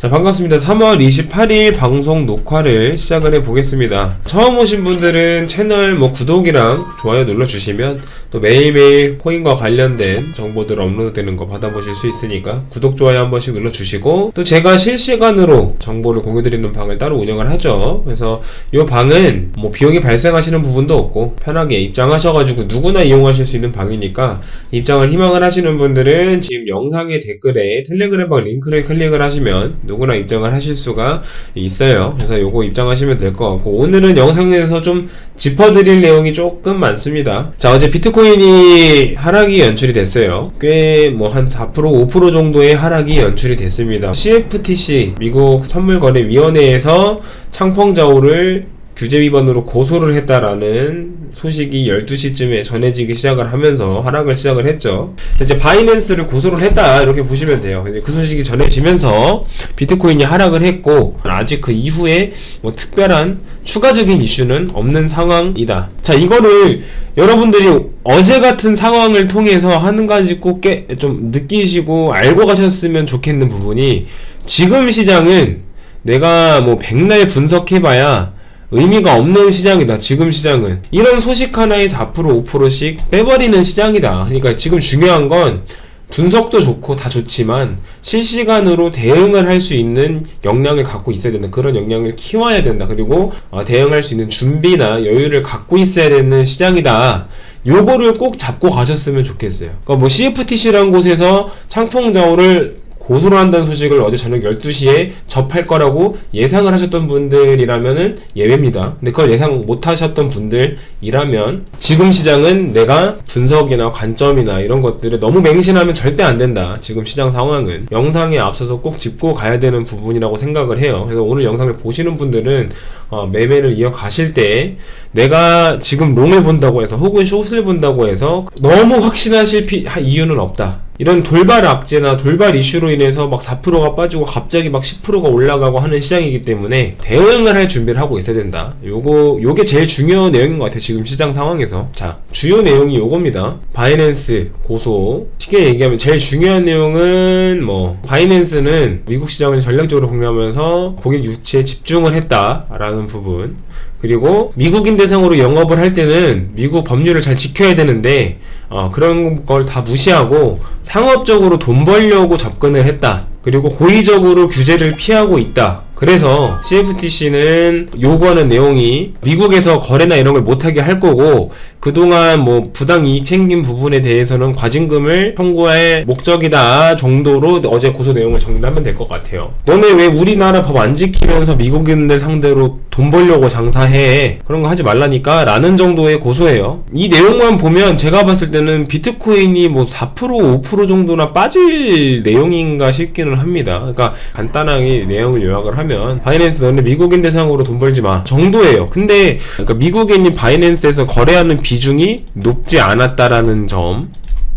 자, 반갑습니다. 3월 28일 방송 녹화를 시작을 해 보겠습니다. 처음 오신 분들은 채널 뭐 구독이랑 좋아요 눌러주시면 또 매일매일 코인과 관련된 정보들 업로드 되는 거 받아보실 수 있으니까 구독, 좋아요 한 번씩 눌러주시고 또 제가 실시간으로 정보를 공유드리는 방을 따로 운영을 하죠. 그래서 이 방은 뭐 비용이 발생하시는 부분도 없고 편하게 입장하셔가지고 누구나 이용하실 수 있는 방이니까 입장을 희망을 하시는 분들은 지금 영상의 댓글에 텔레그램 방 링크를 클릭을 하시면 누구나 입장을 하실 수가 있어요. 그래서 요거 입장하시면 될 것 같고 오늘은 영상에서 좀 짚어드릴 내용이 조금 많습니다. 자 어제 비트코인이 하락이 연출이 됐어요. 꽤 뭐 한 4% 5% 정도의 하락이 연출이 됐습니다. CFTC 미국 선물거래위원회에서 창펑자오를 규제 위반으로 고소를 했다라는 소식이 12시쯤에 전해지기 시작을 하면서 하락을 시작을 했죠. 이제 바이낸스를 고소를 했다 이렇게 보시면 돼요. 그 소식이 전해지면서 비트코인이 하락을 했고 아직 그 이후에 뭐 특별한 추가적인 이슈는 없는 상황이다. 자 이거를 여러분들이 어제 같은 상황을 통해서 한 가지 꼭 좀 느끼시고 알고 가셨으면 좋겠는 부분이 지금 시장은 내가 뭐 백날 분석해봐야 의미가 없는 시장이다. 지금 시장은 이런 소식 하나에 4% 5%씩 빼버리는 시장이다. 그러니까 지금 중요한 건 분석도 좋고 다 좋지만 실시간으로 대응을 할 수 있는 역량을 갖고 있어야 된다. 그런 역량을 키워야 된다. 그리고 어, 대응할 수 있는 준비나 여유를 갖고 있어야 되는 시장이다. 요거를 꼭 잡고 가셨으면 좋겠어요. 그러니까 뭐 CFTC라는 곳에서 창풍자오를 고소를 한다는 소식을 어제 저녁 12시에 접할 거라고 예상을 하셨던 분들이라면은 예외입니다. 근데 그걸 예상 못 하셨던 분들이라면 지금 시장은 내가 분석이나 관점이나 이런 것들을 너무 맹신하면 절대 안 된다. 지금 시장 상황은 영상에 앞서서 꼭 짚고 가야 되는 부분이라고 생각을 해요. 그래서 오늘 영상을 보시는 분들은 어, 매매를 이어가실 때 내가 지금 롱을 본다고 해서 혹은 숏을 본다고 해서 너무 확신하실 피, 하- 이유는 없다. 이런 돌발 악재나 돌발 이슈로 인해서 막 4%가 빠지고 갑자기 막 10%가 올라가고 하는 시장이기 때문에 대응을 할 준비를 하고 있어야 된다. 요거 요게 제일 중요한 내용인 것 같아요. 지금 시장 상황에서. 자, 주요 내용이 요겁니다. 바이낸스 고소. 쉽게 얘기하면 제일 중요한 내용은 뭐 바이낸스는 미국 시장을 전략적으로 공략하면서 고객 유치에 집중을 했다라는 부분. 그리고 미국인 대상으로 영업을 할 때는 미국 법률을 잘 지켜야 되는데 어, 그런 걸 다 무시하고 상업적으로 돈 벌려고 접근을 했다. 그리고 고의적으로 규제를 피하고 있다. 그래서 CFTC는 요구하는 내용이 미국에서 거래나 이런 걸 못하게 할 거고 그동안 뭐 부당 이익 챙긴 부분에 대해서는 과징금을 청구할 목적이다 정도로 어제 고소 내용을 정리하면 될 것 같아요. 너네 왜 우리나라 법 안 지키면서 미국인들 상대로 돈 벌려고 장사해? 그런 거 하지 말라니까 라는 정도의 고소예요. 이 내용만 보면 제가 봤을 때는 비트코인이 뭐 4% 5% 정도나 빠질 내용인가 싶기는 합니다. 그러니까 간단하게 내용을 요약을 하면 바이낸스 너네 미국인 대상으로 돈 벌지 마 정도예요. 근데 그러니까 미국인이 바이낸스에서 거래하는 비중이 높지 않았다라는 점.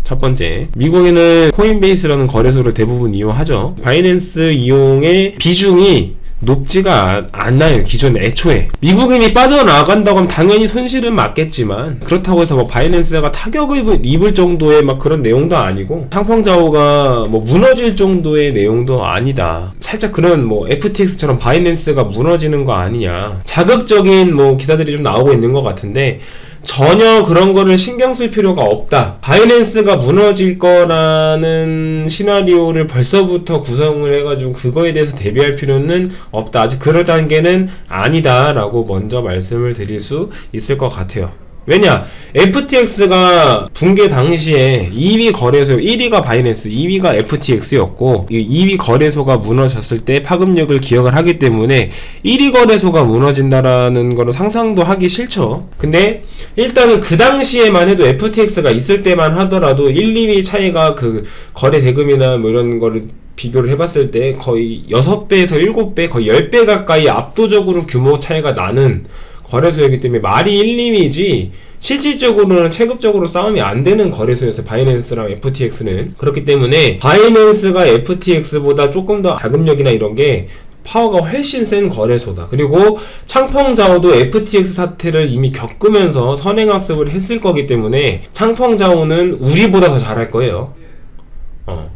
첫 번째, 미국에는 코인베이스라는 거래소를 대부분 이용하죠. 바이낸스 이용의 비중이 높지가 않나요 기존 애초에. 미국인이 빠져나간다고 하면 당연히 손실은 맞겠지만 그렇다고 해서 뭐 바이낸스가 타격을 입을 정도의 막 그런 내용도 아니고 상펑자오가 뭐 무너질 정도의 내용도 아니다. 살짝 그런 뭐 FTX처럼 바이낸스가 무너지는 거 아니냐. 자극적인 뭐 기사들이 좀 나오고 있는 것 같은데 전혀 그런 거를 신경 쓸 필요가 없다. 바이낸스가 무너질 거라는 시나리오를 벌써부터 구성을 해가지고 그거에 대해서 대비할 필요는 없다. 아직 그럴 단계는 아니다라고 먼저 말씀을 드릴 수 있을 것 같아요. 왜냐? FTX가 붕괴 당시에 2위 거래소, 1위가 바이낸스, 2위가 FTX였고, 2위 거래소가 무너졌을 때 파급력을 기억을 하기 때문에 1위 거래소가 무너진다라는 거는 상상도 하기 싫죠. 근데 일단은 그 당시에만 해도 FTX가 있을 때만 하더라도 1, 2위 차이가 그 거래 대금이나 뭐 이런 거를 비교를 해봤을 때 거의 6배에서 7배, 거의 10배 가까이 압도적으로 규모 차이가 나는 거래소이기 때문에 말이 1, 2위지 실질적으로는 체급적으로 싸움이 안 되는 거래소였어요. 바이낸스랑 FTX는. 그렇기 때문에 바이낸스가 FTX보다 조금 더 자금력이나 이런 게 파워가 훨씬 센 거래소다. 그리고 창펑자오도 FTX 사태를 이미 겪으면서 선행학습을 했을 거기 때문에 창펑자오는 우리보다 더 잘할 거예요. 어.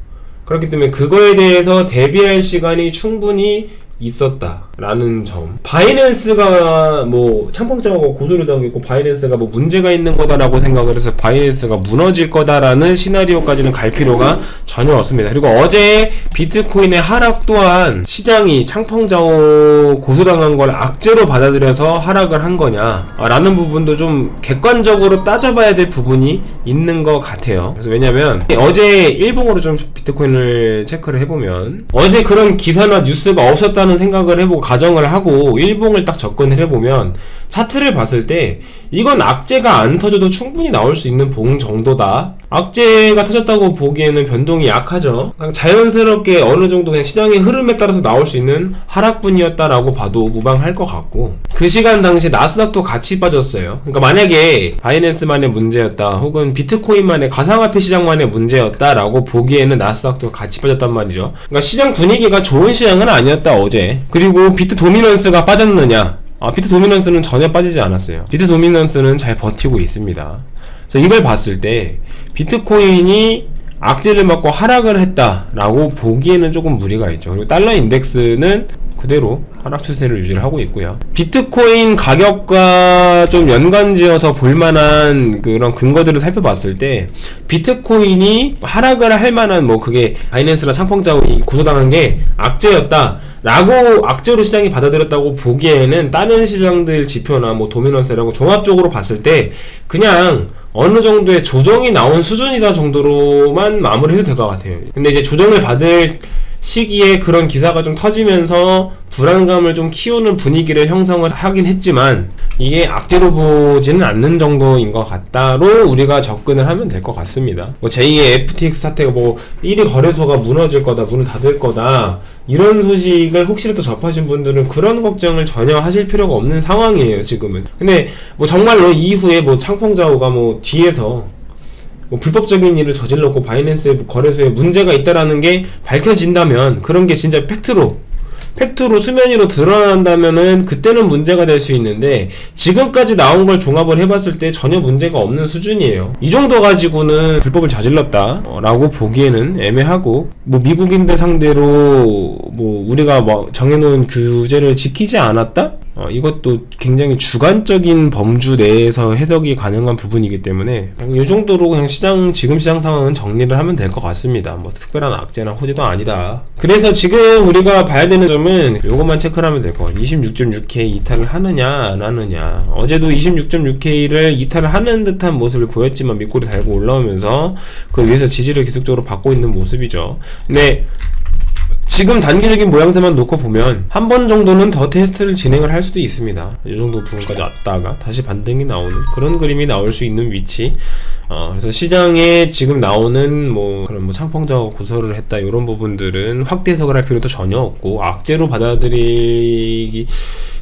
그렇기 때문에 그거에 대해서 대비할 시간이 충분히 있었다 라는 점. 바이낸스가 뭐 창펑장하고 고소를 당했고 바이낸스가 뭐 문제가 있는 거다라고 생각을 해서 바이낸스가 무너질 거다라는 시나리오까지는 갈 필요가 전혀 없습니다. 그리고 어제 비트코인의 하락 또한 시장이 창펑자오 고소당한 걸 악재로 받아들여서 하락을 한 거냐라는 부분도 좀 객관적으로 따져봐야 될 부분이 있는 것 같아요. 그래서 왜냐면 어제 일봉으로 좀 비트코인을 체크를 해보면 어제 그런 기사나 뉴스가 없었다는 생각을 해보고 가정을 하고 일봉을 딱 접근을 해보면 차트를 봤을 때 이건 악재가 안 터져도 충분히 나올 수 있는 봉 정도다. 악재가 터졌다고 보기에는 변동이 약하죠. 자연스럽게 어느 정도 그냥 시장의 흐름에 따라서 나올 수 있는 하락분이었다라고 봐도 무방할 것 같고 그 시간 당시 나스닥도 같이 빠졌어요. 그러니까 만약에 바이낸스만의 문제였다 혹은 비트코인만의 가상화폐 시장만의 문제였다라고 보기에는 나스닥도 같이 빠졌단 말이죠. 그러니까 시장 분위기가 좋은 시장은 아니었다 어제. 그리고 비트 도미넌스가 빠졌느냐? 아, 비트 도미넌스는 전혀 빠지지 않았어요. 비트 도미넌스는 잘 버티고 있습니다. 그래서 이걸 봤을 때 비트코인이 악재를 맞고 하락을 했다라고 보기에는 조금 무리가 있죠. 그리고 달러 인덱스는 그대로 하락 추세를 유지를 하고 있고요. 비트코인 가격과 좀 연관지어서 볼만한 그런 근거들을 살펴봤을 때 비트코인이 하락을 할 만한 뭐 그게 바이낸스나 창펑자원이 고소당한 게 악재였다. 라고 악재로 시장이 받아들였다고 보기에는 다른 시장들 지표나 뭐 도미넌스라고 종합적으로 봤을 때 그냥 어느 정도의 조정이 나온 수준이다 정도로만 마무리해도 될 것 같아요. 근데 이제 조정을 받을 시기에 그런 기사가 좀 터지면서 불안감을 좀 키우는 분위기를 형성을 하긴 했지만 이게 악재로 보지는 않는 정도인 것 같다로 우리가 접근을 하면 될 것 같습니다. 뭐 제2의 FTX 사태가 뭐 1위 거래소가 무너질 거다, 문을 닫을 거다 이런 소식을 혹시라도 접하신 분들은 그런 걱정을 전혀 하실 필요가 없는 상황이에요 지금은. 근데 뭐 정말로 이후에 뭐 창펑자오가 뭐 뒤에서 뭐 불법적인 일을 저질렀고 바이낸스 거래소에 문제가 있다라는 게 밝혀진다면 그런 게 진짜 팩트로 팩트로 수면 위로 드러난다면은 그때는 문제가 될 수 있는데 지금까지 나온 걸 종합을 해봤을 때 전혀 문제가 없는 수준이에요. 이 정도 가지고는 불법을 저질렀다 라고 보기에는 애매하고 뭐 미국인들 상대로 뭐 우리가 뭐 정해놓은 규제를 지키지 않았다? 어, 이것도 굉장히 주관적인 범주 내에서 해석이 가능한 부분이기 때문에 이 정도로 그냥 시장 지금 시장 상황은 정리를 하면 될 것 같습니다. 뭐 특별한 악재나 호재도 아니다. 그래서 지금 우리가 봐야 되는 점은 이것만 체크를 하면 될 것 같아요. 26.6K 이탈을 하느냐 안 하느냐. 어제도 26.6K를 이탈을 하는 듯한 모습을 보였지만 밑골이 달고 올라오면서 그 위에서 지지를 계속적으로 받고 있는 모습이죠. 근데 지금 단기적인 모양새만 놓고 보면 한 번 정도는 더 테스트를 진행을 할 수도 있습니다. 이 정도 부분까지 왔다가 다시 반등이 나오는 그런 그림이 나올 수 있는 위치. 어, 그래서 시장에 지금 나오는 뭐 그런 뭐 창펑자가 고소를 했다 이런 부분들은 확대 해석을 할 필요도 전혀 없고 악재로 받아들이기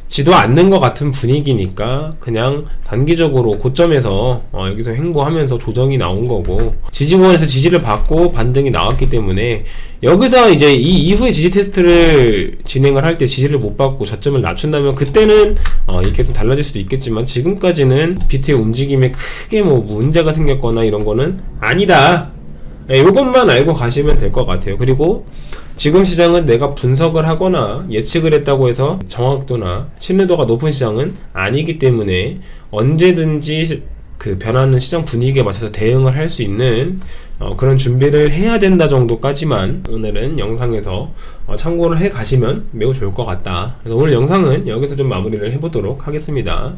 지도 않는 것 같은 분위기니까 그냥 단기적으로 고점에서 어, 여기서 횡보하면서 조정이 나온 거고 지지권에서 지지를 받고 반등이 나왔기 때문에 여기서 이제 이 이후에 지지 테스트를 진행을 할 때 지지를 못 받고 저점을 낮춘다면 그때는 어, 이게 좀 달라질 수도 있겠지만 지금까지는 비트의 움직임에 크게 뭐 문제가 생겼거나 이런 거는 아니다. 네, 이것만 알고 가시면 될 것 같아요. 그리고 지금 시장은 내가 분석을 하거나 예측을 했다고 해서 정확도나 신뢰도가 높은 시장은 아니기 때문에 언제든지 그 변하는 시장 분위기에 맞춰서 대응을 할 수 있는 어, 그런 준비를 해야 된다 정도까지만 오늘은 영상에서 어, 참고를 해 가시면 매우 좋을 것 같다. 그래서 오늘 영상은 여기서 좀 마무리를 해보도록 하겠습니다.